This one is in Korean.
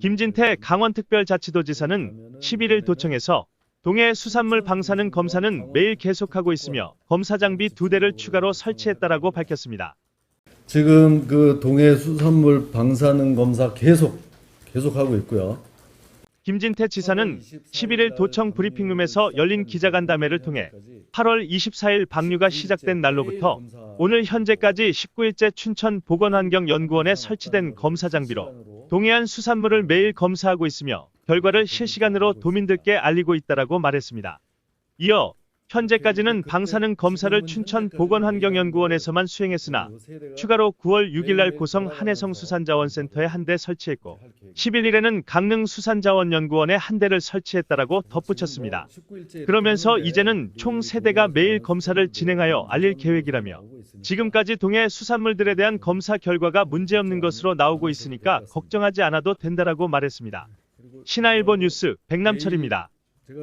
김진태 강원특별자치도지사는 11일 도청에서 동해 수산물 방사능 검사는 매일 계속하고 있으며 검사 장비 두 대를 추가로 설치했다라고 밝혔습니다. 지금 그 동해 수산물 방사능 검사 계속 계속하고 있고요. 김진태 지사는 11일 도청 브리핑룸에서 열린 기자간담회를 통해 8월 24일 방류가 시작된 날로부터 오늘 현재까지 19일째 춘천 보건환경연구원에 설치된 검사 장비로 동해안 수산물을 매일 검사하고 있으며 결과를 실시간으로 도민들께 알리고 있다라고 말했습니다. 이어 현재까지는 방사능 검사를 춘천 보건환경연구원에서만 수행했으나 추가로 9월 6일 날 고성 한해성 수산자원센터에 한 대 설치했고 11일에는 강릉 수산자원연구원에 한 대를 설치했다라고 덧붙였습니다. 그러면서 이제는 총 3대가 매일 검사를 진행하여 알릴 계획이라며 지금까지 동해 수산물들에 대한 검사 결과가 문제없는 것으로 나오고 있으니까 걱정하지 않아도 된다라고 말했습니다. 신화일보 뉴스 백남철입니다.